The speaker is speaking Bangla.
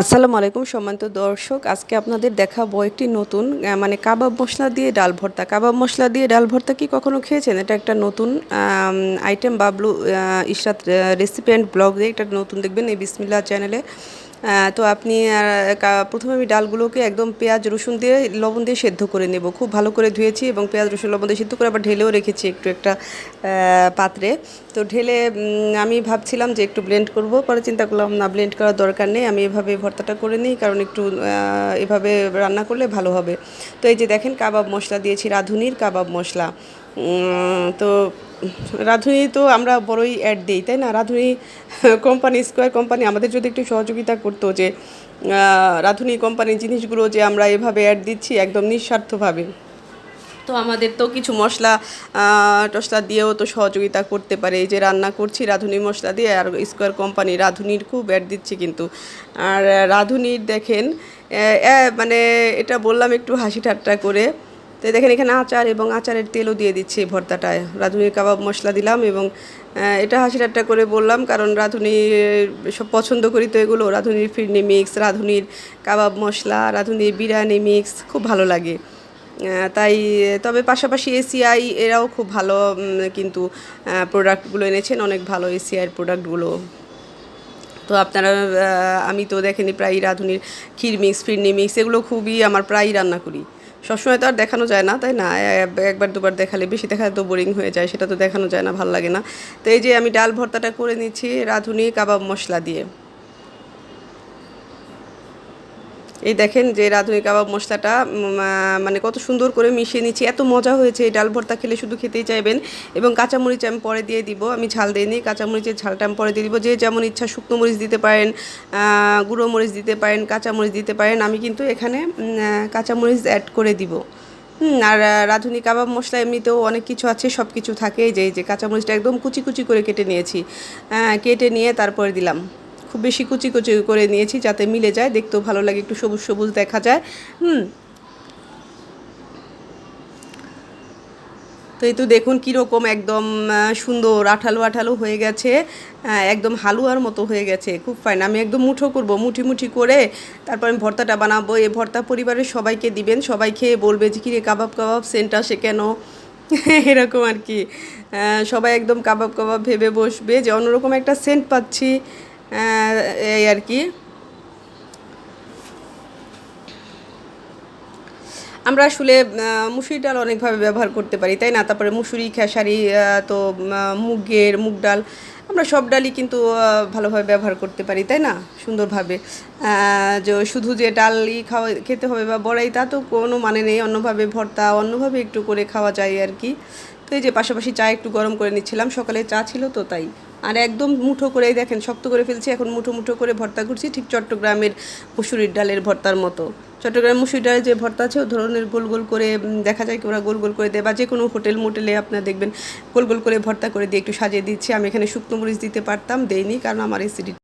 আসসালামু আলাইকুম সম্মানিত দর্শক, আজকে আপনাদের দেখাবো একটি নতুন মানে কাবাব মশলা দিয়ে ডাল ভর্তা। কাবাব মশলা দিয়ে ডাল ভর্তা কি কখনো খেয়েছেন? এটা একটা নতুন item Bablu Ishrat recipe and blog দিয়ে একটা নতুন দেখবেন এই বিসমিল্লা চ্যানেলে তো আপনি প্রথমে আমি ডালগুলোকে একদম পেঁয়াজ, রসুন দিয়ে, লবণ দিয়ে সেদ্ধ করে নেব। খুব ভালো করে ধুয়েছি এবং পেঁয়াজ, রসুন, লবণ দিয়ে সেদ্ধ করে আবার ঢেলেও রেখেছি একটু একটা পাত্রে। তো ঢেলে আমি ভাবছিলাম যে একটু ব্লেন্ড করব, পরে চিন্তা করলাম, না ব্লেন্ড করার দরকার নেই। আমি এভাবে ভর্তাটা করে নিই, কারণ একটু এভাবে রান্না করলে ভালো হবে। তো এই যে দেখেন, কাবাব মশলা দিয়েছি, রাঁধুনির কাবাব মশলা। তো রাঁধুনি তো আমরা বড়ই অ্যাড দিই, তাই না? রাঁধুনি কোম্পানি স্কোয়ার কোম্পানি আমাদের যদি একটু সহযোগিতা করতো যে রাঁধুনি কোম্পানির জিনিসগুলো যে আমরা এভাবে অ্যাড দিচ্ছি একদম নিঃস্বার্থভাবে। তো আমাদের তো কিছু মশলা টসলা দিয়েও তো সহযোগিতা করতে পারে। এই যে রান্না করছি রাঁধুনি মশলা দিয়ে, আর স্কোয়ার কোম্পানি রাঁধুনির খুব অ্যাড দিচ্ছে কিন্তু। আর রাঁধুনির দেখেন মানে এটা বললাম একটু হাসি ঠাট্টা করে। তো দেখেন, এখানে আচার এবং আচারের তেলও দিয়ে দিচ্ছি এই ভর্তাটায়। রাঁধুনির কাবাব মশলা দিলাম এবং এটা হাসি করে বললাম, কারণ রাঁধুনি সব পছন্দ করি তো এগুলো। রাঁধুনির ফিরনি মিক্স, রাঁধুনির কাবাব মশলা, রাঁধুনির বিরিয়ানি মিক্স খুব ভালো লাগে। তাই, তবে পাশাপাশি এসিআই এরাও খুব ভালো কিন্তু প্রোডাক্টগুলো এনেছেন, অনেক ভালো এসিআইয়ের প্রোডাক্টগুলো তো আপনারা আমি তো দেখেনি প্রায় রাঁধুনির ক্ষীর মিক্স, ফিরনি মিক্স, এগুলো খুবই আমার প্রায়ই রান্না করি। সবসময় তো আর দেখানো যায় না, তাই না? একবার দুবার দেখালে বেশি দেখালে তো বোরিং হয়ে যায়, সেটা তো দেখানো যায় না, ভালো লাগে না। তো এই যে আমি ডাল ভর্তাটা করে নিচ্ছি, রাঁধুনি কাবাব মশলা দিয়ে। এই দেখেন যে রাঁধুনি কাবাব মশলাটা মানে কত সুন্দর করে মিশিয়ে নিচ্ছি। এত মজা হয়েছে এই ডাল ভর্তা খেলে, শুধু খেতেই চাইবেন। এবং কাঁচামরিচ আমি পরে দিয়ে দিব, আমি ঝাল দিইনি কাঁচামরিচের ঝালটা আমি পরে দিয়ে দিব। যে যেমন ইচ্ছা শুকনো মরিচ দিতে পারেন গুঁড়ো মরিচ দিতে পারেন কাঁচামরিচ দিতে পারেন, আমি কিন্তু এখানে কাঁচামরিচ অ্যাড করে দিব। আর রাঁধুনি কাবাব মশলা এমনিতেও অনেক কিছু আছে সব কিছু থাকে যে যে কাঁচামরিচটা একদম কুচি কুচি করে কেটে নিয়েছি। কেটে নিয়ে তারপরে দিলাম। খুব বেশি কুচি কুচি করে নিয়েছি যাতে মিলে যায়, দেখতেও ভালো লাগে, একটু সবুজ সবুজ দেখা যায়। হুম। তো এই তো দেখুন কীরকম একদম সুন্দর, আঠালো আঠালো হয়ে গেছে একদম হালুয়ার মতো হয়ে গেছে, খুব ফাইন আমি একদম মুঠো করব, মুঠি মুঠি করে তারপর আমি ভর্তাটা বানাবো। এই ভর্তা পরিবারের সবাইকে দিবেন, সবাই খেয়ে বলবে যে, কিরে, কাবাব কাবাব সেন্ট আসে কেন? এরকম আর কি। সবাই একদম কাবাব কাবাব ভেবে বসবে যে, অন্যরকম একটা সেন্ট পাচ্ছি। এই আর কি। আমরা আসলে মুসুরি ডাল অনেকভাবে ব্যবহার করতে পারি, তাই না? তারপরে মুসুরি, খেসারি তো মুগের, মুগ ডাল, আমরা সব ডালই কিন্তু ভালোভাবে ব্যবহার করতে পারি, তাই না? সুন্দরভাবে। যে শুধু যে ডালই খাওয়া, খেতে হবে বা বড়াই, তা তো কোনো মানে নেই। অন্যভাবে ভর্তা, অন্যভাবে একটু করে খাওয়া যায় আর কি। তো এই যে পাশাপাশি চা একটু গরম করে নিচ্ছিলাম, সকালে চা ছিল তো তাই। আর একদম মুঠো করে দেখেন, শক্ত করে ফেলছি, এখন মুঠো মুঠো করে ভর্তা করছি ঠিক চট্টগ্রামের মুসুরির ডালের ভর্তার মতো। চট্টগ্রাম মুসুরি ডালের যে ভর্তা আছে, ও ধরনের গোল গোল করে দেখা যায় কি ওরা গোল গোল করে দেয়, বা যে কোনো হোটেল মোটেলে আপনার দেখবেন, গোল গোল করে ভর্তা করে দিয়ে একটু সাজিয়ে দিচ্ছি। আমি এখানে শুকনো মরিচ দিতে পারতাম, দেইনি, কারণ আমার অ্যাসিডিটি